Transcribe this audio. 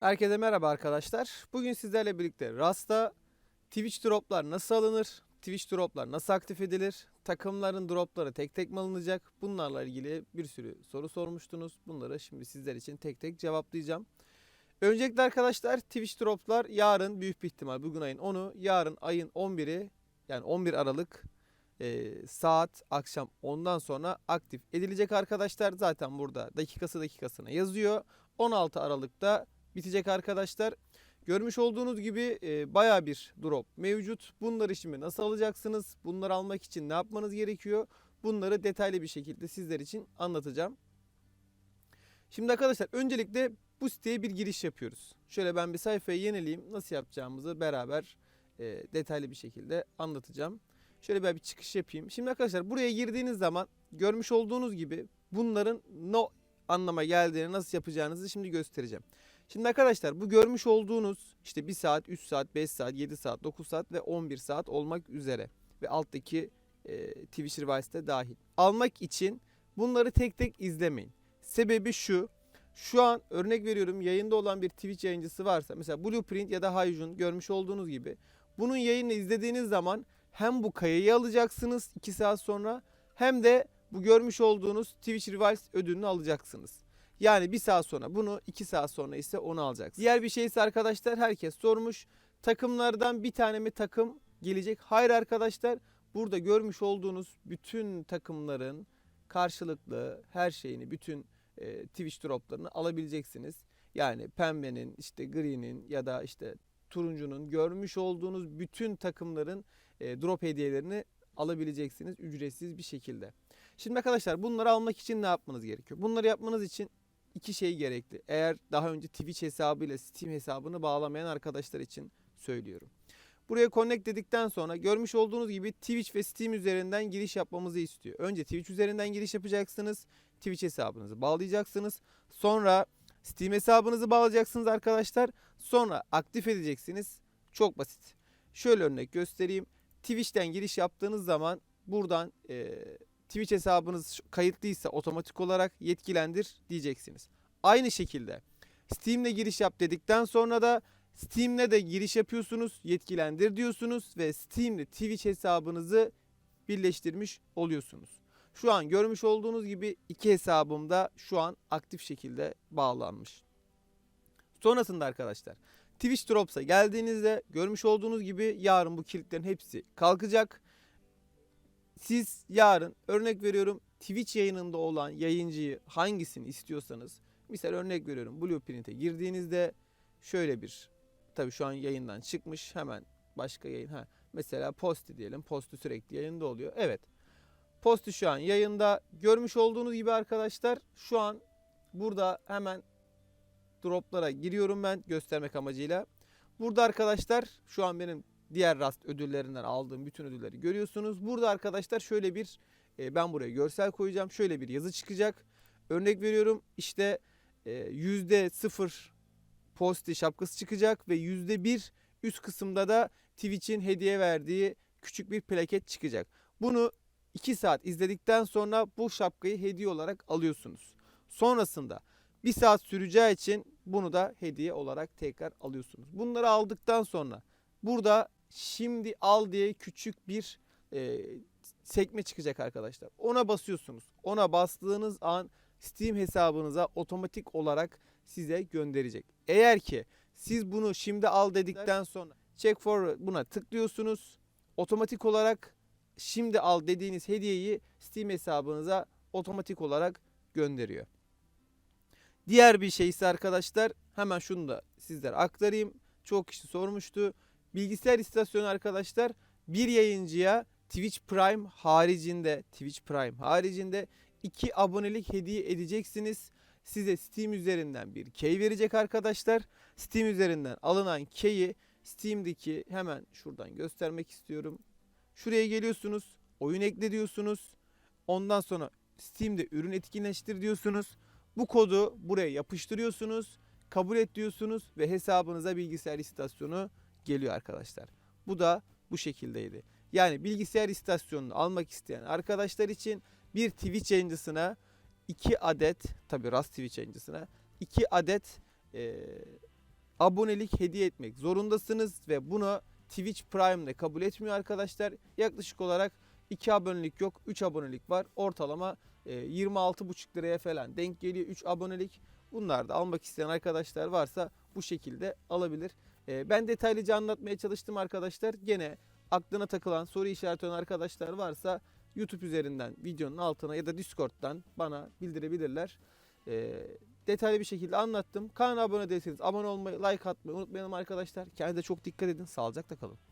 Herkese merhaba arkadaşlar. Bugün sizlerle birlikte Rast'ta Twitch droplar nasıl alınır? Twitch droplar nasıl aktif edilir? Takımların dropları tek tek mi alınacak? Bunlarla ilgili bir sürü soru sormuştunuz. Bunları şimdi sizler için tek tek cevaplayacağım. Öncelikle arkadaşlar Twitch droplar yarın büyük bir ihtimal bugün ayın 10'u yarın ayın 11'i yani 11 Aralık e, saat akşam 10'dan sonra aktif edilecek arkadaşlar. Zaten burada dakikası dakikasına yazıyor. 16 Aralık'ta bitecek arkadaşlar. Görmüş olduğunuz gibi e, baya bir drop mevcut. Bunları şimdi nasıl alacaksınız? Bunları almak için ne yapmanız gerekiyor? Bunları detaylı bir şekilde sizler için anlatacağım. Şimdi arkadaşlar öncelikle bu siteye bir giriş yapıyoruz. Şöyle ben bir sayfayı yenileyim. Nasıl yapacağımızı beraber e, detaylı bir şekilde anlatacağım. Şöyle ben bir çıkış yapayım. Şimdi arkadaşlar buraya girdiğiniz zaman görmüş olduğunuz gibi bunların ne anlama geldiğini nasıl yapacağınızı şimdi göstereceğim. Şimdi arkadaşlar bu görmüş olduğunuz işte 1 saat, 3 saat, 5 saat, 7 saat, 9 saat ve 11 saat olmak üzere ve alttaki e, Twitch Revice'de dahil. Almak için bunları tek tek izlemeyin. Sebebi şu. Şu an örnek veriyorum yayında olan bir Twitch yayıncısı varsa mesela Blueprint ya da Hayjun görmüş olduğunuz gibi bunun yayını izlediğiniz zaman hem bu kayayı alacaksınız 2 saat sonra hem de bu görmüş olduğunuz Twitch Revice ödülünü alacaksınız. Yani bir saat sonra bunu, iki saat sonra ise onu alacaksınız. Diğer bir şey ise arkadaşlar herkes sormuş. Takımlardan bir tane mi takım gelecek? Hayır arkadaşlar. Burada görmüş olduğunuz bütün takımların karşılıklı her şeyini, bütün e, Twitch droplarını alabileceksiniz. Yani pembenin, işte green'in ya da işte turuncunun görmüş olduğunuz bütün takımların e, drop hediyelerini alabileceksiniz ücretsiz bir şekilde. Şimdi arkadaşlar bunları almak için ne yapmanız gerekiyor? Bunları yapmanız için iki şey gerekli. Eğer daha önce Twitch hesabıyla Steam hesabını bağlamayan arkadaşlar için söylüyorum. Buraya connect dedikten sonra görmüş olduğunuz gibi Twitch ve Steam üzerinden giriş yapmamızı istiyor. Önce Twitch üzerinden giriş yapacaksınız. Twitch hesabınızı bağlayacaksınız. Sonra Steam hesabınızı bağlayacaksınız arkadaşlar. Sonra aktif edeceksiniz. Çok basit. Şöyle örnek göstereyim. Twitch'ten giriş yaptığınız zaman buradan e, Twitch hesabınız kayıtlıysa otomatik olarak yetkilendir diyeceksiniz. Aynı şekilde Steam'le giriş yap dedikten sonra da Steam'le de giriş yapıyorsunuz, yetkilendir diyorsunuz ve Steam'le Twitch hesabınızı birleştirmiş oluyorsunuz. Şu an görmüş olduğunuz gibi iki hesabım da şu an aktif şekilde bağlanmış. Sonrasında arkadaşlar Twitch Drops'a geldiğinizde görmüş olduğunuz gibi yarın bu kilitlerin hepsi kalkacak. Siz yarın örnek veriyorum Twitch yayınında olan yayıncıyı hangisini istiyorsanız misal örnek veriyorum Blueprint'e girdiğinizde şöyle bir tabii şu an yayından çıkmış hemen başka yayın ha mesela Posti diyelim Posti sürekli yayında oluyor. Evet. Posti şu an yayında. Görmüş olduğunuz gibi arkadaşlar şu an burada hemen droplara giriyorum ben göstermek amacıyla. Burada arkadaşlar şu an benim diğer Rast ödüllerinden aldığım bütün ödülleri görüyorsunuz. Burada arkadaşlar şöyle bir e, ben buraya görsel koyacağım. Şöyle bir yazı çıkacak. Örnek veriyorum işte e, yüzde sıfır posti şapkası çıkacak ve yüzde bir üst kısımda da Twitch'in hediye verdiği küçük bir plaket çıkacak. Bunu 2 saat izledikten sonra bu şapkayı hediye olarak alıyorsunuz. Sonrasında bir saat süreceği için bunu da hediye olarak tekrar alıyorsunuz. Bunları aldıktan sonra burada şimdi al diye küçük bir e, sekme çıkacak arkadaşlar. Ona basıyorsunuz. Ona bastığınız an Steam hesabınıza otomatik olarak size gönderecek. Eğer ki siz bunu şimdi al dedikten sonra check for buna tıklıyorsunuz. Otomatik olarak şimdi al dediğiniz hediyeyi Steam hesabınıza otomatik olarak gönderiyor. Diğer bir şey ise arkadaşlar hemen şunu da sizlere aktarayım. Çok kişi sormuştu. Bilgisayar istasyonu arkadaşlar bir yayıncıya Twitch Prime haricinde Twitch Prime haricinde 2 abonelik hediye edeceksiniz. Size Steam üzerinden bir key verecek arkadaşlar. Steam üzerinden alınan key'i Steam'deki hemen şuradan göstermek istiyorum. Şuraya geliyorsunuz. Oyun ekle diyorsunuz. Ondan sonra Steam'de ürün etkinleştir diyorsunuz. Bu kodu buraya yapıştırıyorsunuz. Kabul et diyorsunuz ve hesabınıza bilgisayar istasyonu geliyor arkadaşlar. Bu da bu şekildeydi. Yani bilgisayar istasyonunu almak isteyen arkadaşlar için bir Twitch yayıncısına 2 adet tabi Rast Twitch yayıncısına 2 adet e, abonelik hediye etmek zorundasınız ve bunu Twitch Prime'de kabul etmiyor arkadaşlar. Yaklaşık olarak 2 abonelik yok 3 abonelik var. Ortalama e, 26,5 liraya falan denk geliyor 3 abonelik. Bunlar da almak isteyen arkadaşlar varsa bu şekilde alabilir. E, ben detaylıca anlatmaya çalıştım arkadaşlar. Gene aklına takılan soru işareti olan arkadaşlar varsa YouTube üzerinden videonun altına ya da Discord'dan bana bildirebilirler. E, detaylı bir şekilde anlattım. Kanala abone değilseniz abone olmayı, like atmayı unutmayalım arkadaşlar. Kendinize çok dikkat edin. Sağlıcakla kalın.